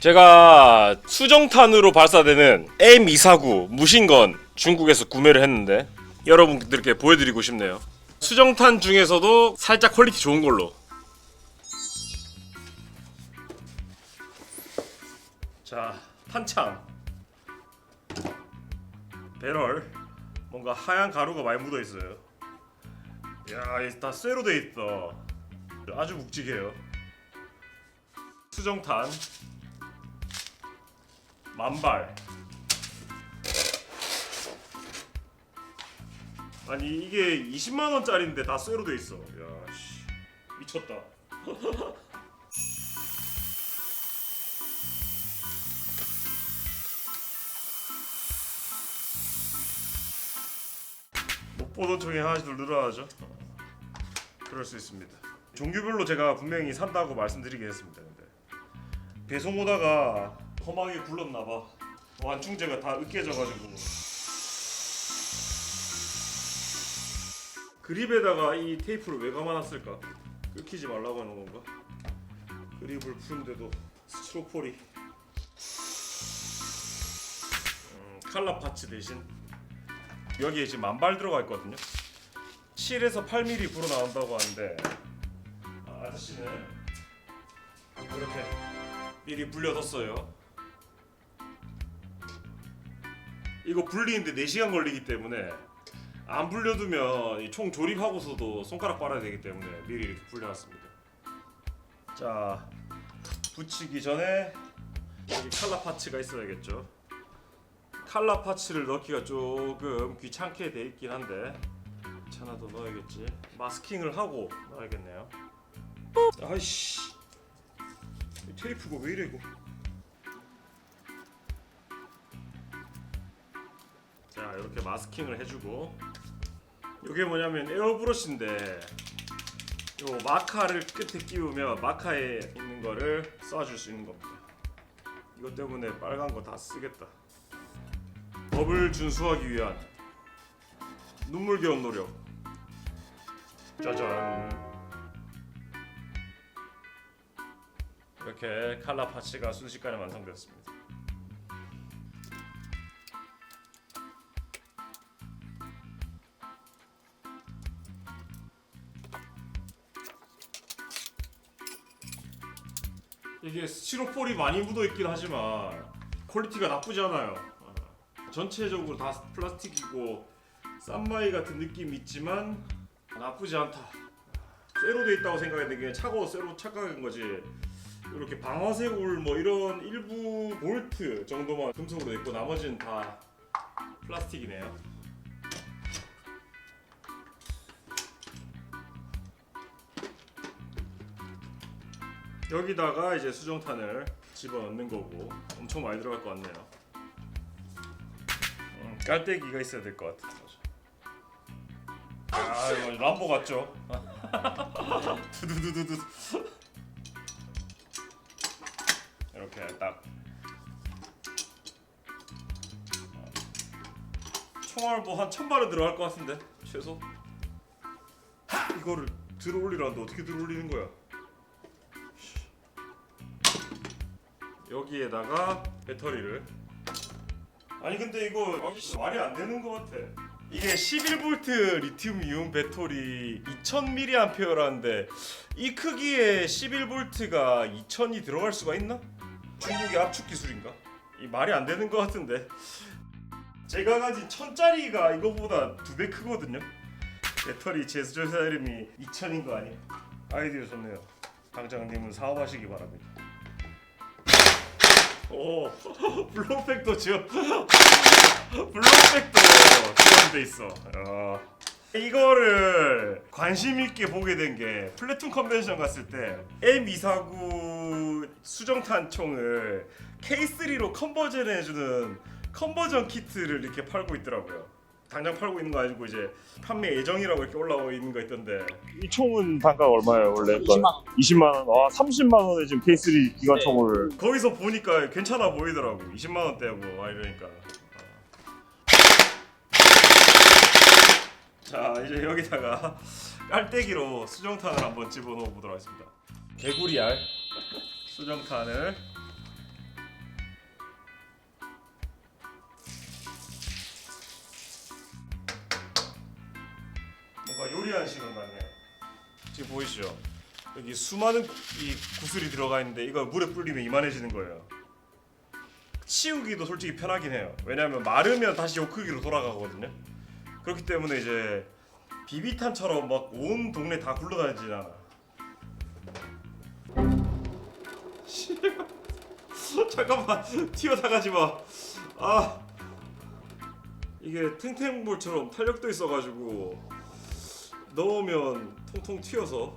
제가 수정탄으로 발사되는 M249 무신건 중국에서 구매를 했는데 여러분들께 보여드리고 싶네요. 수정탄 중에서도 살짝 퀄리티 좋은 걸로. 자, 탄창. 배럴. 뭔가 하얀 가루가 많이 묻어 있어요. 야, 이다 쇠로 돼 있다. 아주 묵직해요. 수정탄. 만발. 아니 이게 20만 원짜리인데 다 쇠로 돼 있어. 야, 씨. 미쳤다. 못 보던 총이 하나씩 늘어나죠. 그럴 수 있습니다. 종류별로 제가 분명히 산다고 말씀드리긴 했습니다. 근데 배송 오다가 험하게 굴렀나 봐. 완충제가 다 으깨져가지고. 그립에다가 이 테이프를 왜 감아놨을까? 끊기지 말라고 하는 건가? 그립을 푸는데도 스티로폴이 음, 칼라 파츠 대신 여기에 지금 만발 들어가 있거든요. 7에서 8mm 불어 나온다고 하는데 아, 아저씨는 이렇게 미리 불려뒀어요. 이거 불리는데 4시간 걸리기 때문에 안 불려두면 이 총 조립하고서도 손가락 빨아야 되기 때문에 미리 이렇게 불려놨습니다. 자 붙이기 전에 여기 칼라 파츠가 있어야겠죠. 칼라 파츠를 넣기가 조금 귀찮게 돼 있긴 한데 하나 더 넣어야겠지. 마스킹을 하고 넣어야겠네요. 아이씨 이 테이프가 왜 이래 이거? 자 이렇게 마스킹을 해주고 이게 뭐냐면 에어브러쉬인데 요 마카를 끝에 끼우면 마카에 있는 거를 쏴줄 수 있는 겁니다. 이것 때문에 빨간 거 다 쓰겠다. 법을 준수하기 위한 눈물겨운 노력. 짜잔. 이렇게 칼라 파츠가 순식간에 완성되었습니다. 이게 스티로폴이 많이 묻어 있긴 하지만 퀄리티가 나쁘지 않아요. 어. 전체적으로 다 플라스틱이고 쌈마이 같은 느낌이 있지만 나쁘지 않다. 쇠로 돼 있다고 생각했는데 그냥 차고 쇠로 착각한 거지. 이렇게 방아쇠울 뭐 이런 일부 볼트 정도만 금속으로 돼 있고 나머지는 다 플라스틱이네요. 여기다가 이제 수정탄을 집어넣는 거고 엄청 많이 들어갈 것 같네요. 음, 깔때기가 있어야 될 것 같아요. 아 이거 람보 같죠? 두두두두두 이렇게 딱 총알 뭐 한 천발은 들어갈 것 같은데 최소 이거를 들어 올리라는데 어떻게 들어 올리는 거야? 여기에다가 배터리를 아니 근데 이거 말이 안 되는 것 같아 이게 11V 리튬 이온 배터리 2000mAh라는데 이 크기에 11V가 2000이 들어갈 수가 있나? 중국의 압축 기술인가? 이 말이 안 되는 것 같은데 제가 가진 1000짜리가 이거보다 두 배 크거든요 배터리 제조사 이름이 2000인 거 아니에요? 아이디어 좋네요 당장님은 사업하시기 바랍니다 오 블록팩도 지금 블록팩도 지원돼 있어. 어. 이거를 관심 있게 보게 된 게 플래툰 컨벤션 갔을 때 M249 수정 탄 총을 K3로 컨버전 해주는 컨버전 키트를 이렇게 팔고 있더라고요. 당장 팔고 있는 거 아니고 이제 판매 예정이라고 이렇게 올라와 있는 거 있던데 이 총은 단가가 얼마예요 원래? 20만 원. 20만 원. 아 30만 원에 지금 K3 기관총을 네. 거기서 보니까 괜찮아 보이더라고. 20만 원대고 막 이러니까. 자 이제 여기다가 깔때기로 수정탄을 한번 집어넣어 보도록 하겠습니다. 개구리알 수정탄을 여기 수많은 이 구슬이 들어가 있는데 이걸 물에 불리면 이만해지는 거예요. 치우기도 솔직히 편하긴 해요. 왜냐하면 마르면 다시 요 크기로 돌아가거든요. 그렇기 때문에 이제 비비탄처럼 막 온 동네 다 굴러다니진 않아. 잠깐만 튀어나가지 마. 아 이게 탱탱볼처럼 탄력도 있어가지고 넣으면 통통 튀어서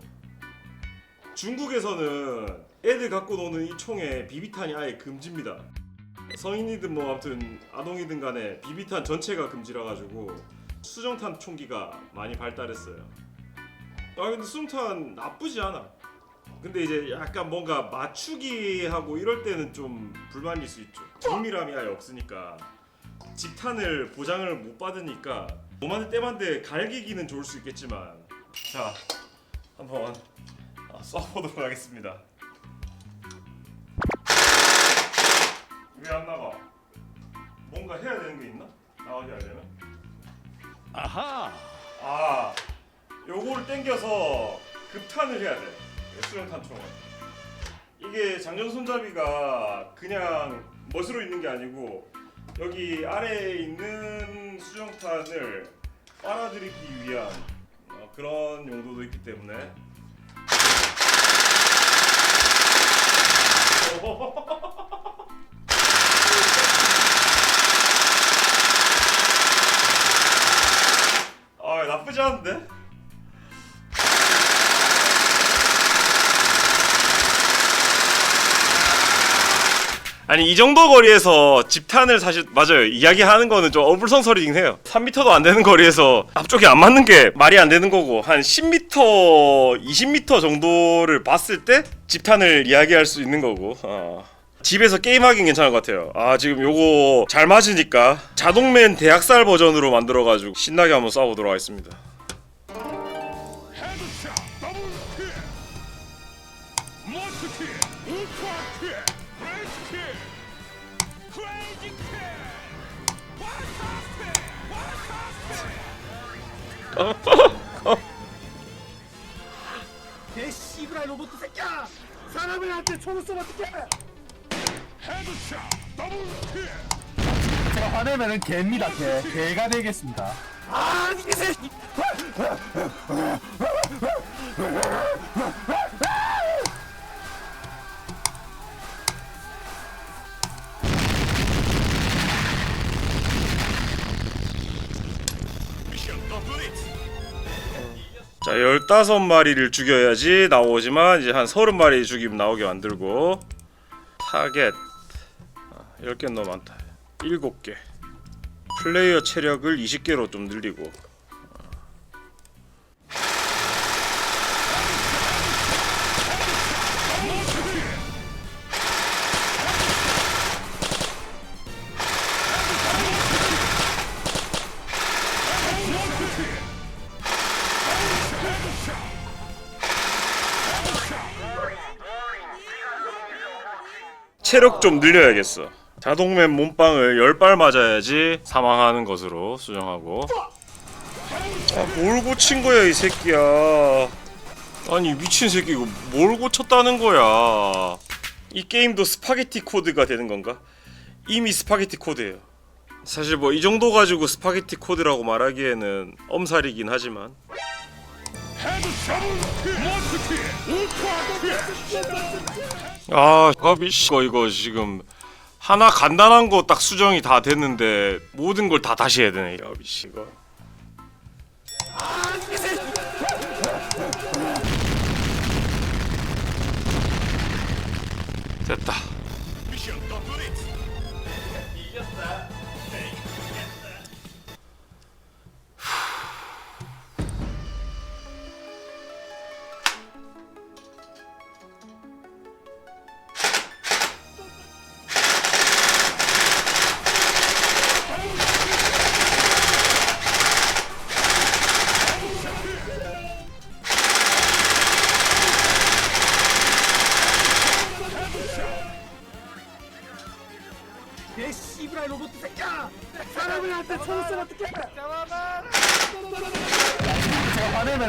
중국에서는 애들 갖고 노는 이 총에 비비탄이 아예 금지입니다. 성인이든 뭐 아무튼 아동이든 간에 비비탄 전체가 금지라 가지고 수정탄 총기가 많이 발달했어요. 아 근데 수정탄 나쁘지 않아. 근데 이제 약간 뭔가 맞추기하고 이럴 때는 좀 불만일 수 있죠. 정밀함이 아예 없으니까 직탄을 보장을 못 받으니까 몸한테 때만데 갈기기는 좋을 수 있겠지만 자 한번 아, 쏴보도록 하겠습니다. 왜 안 나가? 뭔가 해야 되는 게 있나? 나가게 하려면? 아하. 아, 요걸 당겨서 급탄을 해야 돼. 수정탄 총은. 이게 장전 손잡이가 그냥 멋으로 있는 게 아니고 여기 아래에 있는 수정탄을 빨아들이기 위한 어, 그런 용도도 있기 때문에 아 나쁘지 않은데? 아니 이 정도 거리에서 집탄을 사실 맞아요. 이야기하는 거는 좀 어불성설이긴 해요. 3m도 안 되는 거리에서 앞쪽이 안 맞는 게 말이 안 되는 거고 한 10m 20m 정도를 봤을 때 집탄을 이야기할 수 있는 거고 어. 집에서 게임하긴 괜찮을 것 같아요. 아 지금 요거 잘 맞으니까 자동맨 대학살 버전으로 만들어가지고 신나게 한번 싸워보도록 하겠습니다 개씨그라 로봇 새끼야! 사람한테 총을 쏘면 어떡해! 헤드샷 더블 킥. 제가 화내면은 개입니다 개 개가 되겠습니다 아 이게 새끼 자 15마리를 죽여야지 나오지만 이제 한 30마리 죽이면 나오게 만들고. 타겟. 아, 10개 너무 많다. 7개. 플레이어 체력을 20개로 좀 늘리고 체력 좀 늘려야겠어. 자동맨 몸빵을 10발 맞아야지 사망하는 것으로 수정하고. 아, 뭘 고친 거야 이 새끼야. 아니 미친 새끼 이거 뭘 고쳤다는 거야. 이 게임도 스파게티 코드가 되는 건가? 이미 스파게티 코드예요. 사실 뭐 이 정도 가지고 스파게티 코드라고 말하기에는 엄살이긴 하지만 아, 가비씨 이거 지금 하나 간단한 거 딱 수정이 다 됐는데 모든 걸 다 다시 해야 되네, 가비씨 이거. 됐다.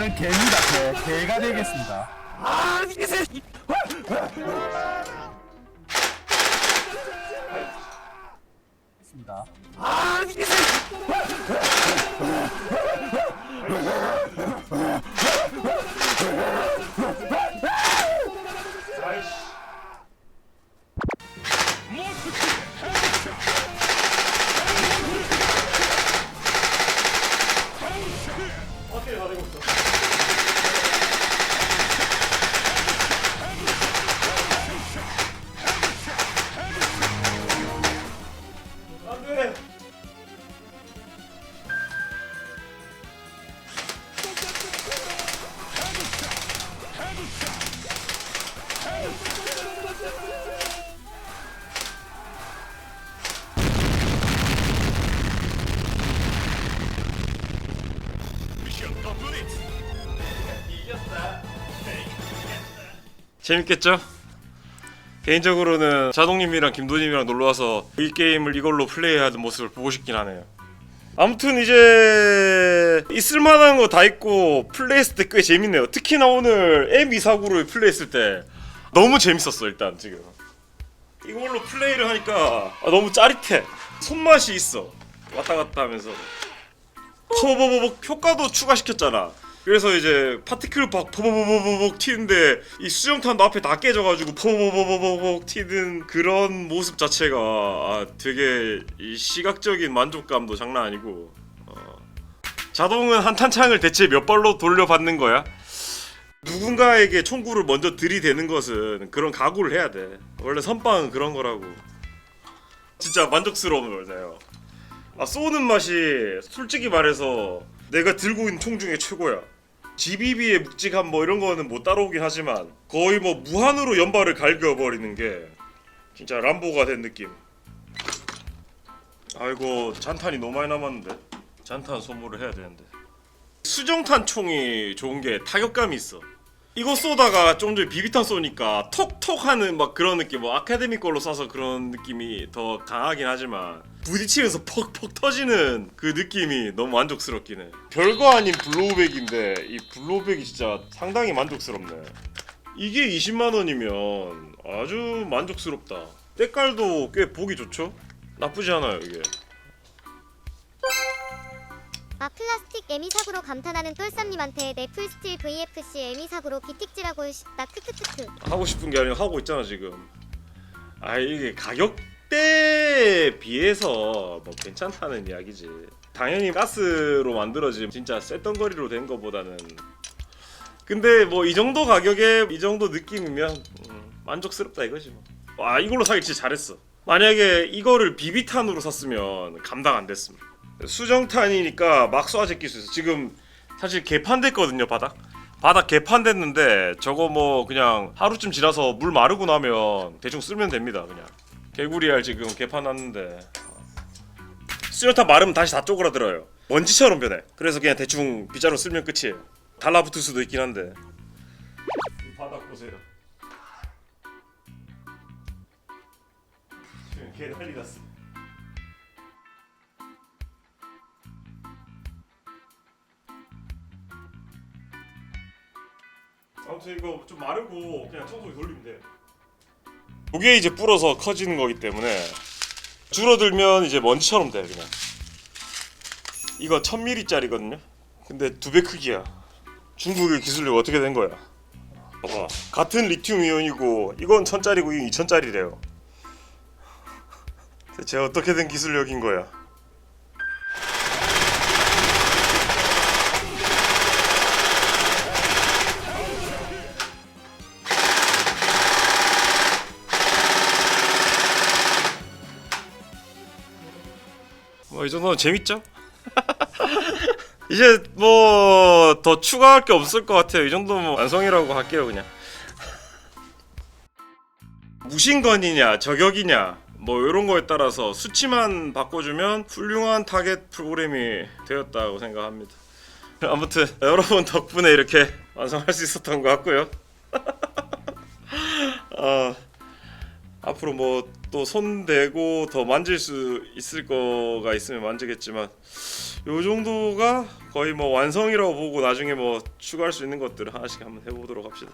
화내면은 개입니다 개 개가 되겠습니다 아 이게 새끼 있습니다 아 이게. 어떻게 다 되고 있어? 재밌겠죠? 개인적으로는 자동님이랑 김도님이랑 놀러와서 이 게임을 이걸로 플레이하는 모습을 보고 싶긴 하네요. 아무튼 이제 있을만한 거 다 있고 플레이했을 때 꽤 재밌네요. 특히나 오늘 M249를 플레이했을 때 너무 재밌었어 일단 지금. 이걸로 플레이를 하니까 아, 너무 짜릿해. 손맛이 있어. 왔다 갔다 하면서. 포보보복 효과도 추가시켰잖아. 그래서 이제 파티클 박 포보보보복 튀는데 이 수정탄도 앞에 다 깨져가지고 포보보보복 튀는 그런 모습 자체가 아, 되게 이 시각적인 만족감도 장난 아니고 어. 자동은 한 탄창을 대체 몇 발로 돌려받는 거야? 누군가에게 총구를 먼저 들이대는 것은 그런 각오를 해야 돼. 원래 선빵은 그런 거라고. 진짜 만족스러운 거잖아요. 아 쏘는 맛이 솔직히 말해서 내가 들고 있는 총 중에 최고야. GBB의 묵직함 뭐 이런 거는 못 따라오긴 하지만 거의 뭐 무한으로 연발을 갈겨버리는 게 진짜 람보가 된 느낌. 아이고 잔탄이 너무 많이 남았는데 잔탄 소모를 해야 되는데 수정탄 총이 좋은 게 타격감이 있어. 이거 쏘다가 좀 전에 비비탄 쏘니까 톡톡 하는 막 그런 느낌 뭐 아카데미 걸로 쏴서 그런 느낌이 더 강하긴 하지만 부딪히면서 퍽퍽 터지는 그 느낌이 너무 만족스럽긴 해. 별거 아닌 블로우백인데 이 블로우백이 진짜 상당히 만족스럽네. 이게 20만원이면 아주 만족스럽다. 때깔도 꽤 보기 좋죠? 나쁘지 않아요 이게 아 플라스틱 에미사구로 감탄하는 똘쌈님한테 내 풀스틸 VFC 에미사구로 비틱질하고 싶다 크크크크 하고 싶은 게 아니라 하고 있잖아 지금. 아 이게 가격대에 비해서 뭐 괜찮다는 이야기지. 당연히 가스로 만들어진 진짜 쇳덩거리로 된 거보다는. 근데 뭐 이 정도 가격에 이 정도 느낌이면 음, 만족스럽다 이거지 뭐. 와 이걸로 사기 진짜 잘했어. 만약에 이거를 비비탄으로 샀으면 감당 안 됐습니다. 수정탄이니까 막 쏴제낄 수 있어. 지금 사실 개판됐거든요 바닥. 바닥 개판됐는데 저거 뭐 그냥 하루쯤 지나서 물 마르고 나면 대충 쓰면 됩니다 그냥. 개구리알 지금 개판 났는데. 수정탄 마르면 다시 다 쪼그라들어요. 먼지처럼 변해. 그래서 그냥 대충 빗자루 쓸면 끝이에요. 달라붙을 수도 있긴 한데. 이 바닥 보세요. 지금 개 난리 났어 아무튼 이거 좀 마르고 그냥 청소기 돌리면 돼. 이게 이제 불어서 커지는 거기 때문에 줄어들면 이제 먼지처럼 돼 그냥. 이거 1000ml짜리거든요. 근데 두 배 크기야. 중국의 기술력 어떻게 된 거야? 봐봐. 같은 리튬 이온이고 이건 1000짜리고 이건 2000짜리래요. 대체 어떻게 된 기술력인 거야? 뭐이 정도면 재밌죠? 이제 뭐 더 추가할 게 없을 것 같아요. 이 정도면 완성이라고 할게요 그냥. 무신건이냐 저격이냐 뭐 이런 거에 따라서 수치만 바꿔주면 훌륭한 타겟 프로그램이 되었다고 생각합니다. 아무튼 여러분 덕분에 이렇게 완성할 수 있었던 것 같고요. 어, 앞으로 뭐 또 손 대고 더 만질 수 있을 거가 있으면 만지겠지만 요 정도가 거의 뭐 완성이라고 보고 나중에 뭐 추가할 수 있는 것들을 하나씩 한번 해보도록 합시다.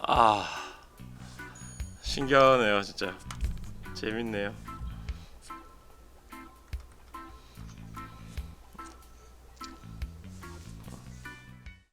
아 신기하네요 진짜 재밌네요.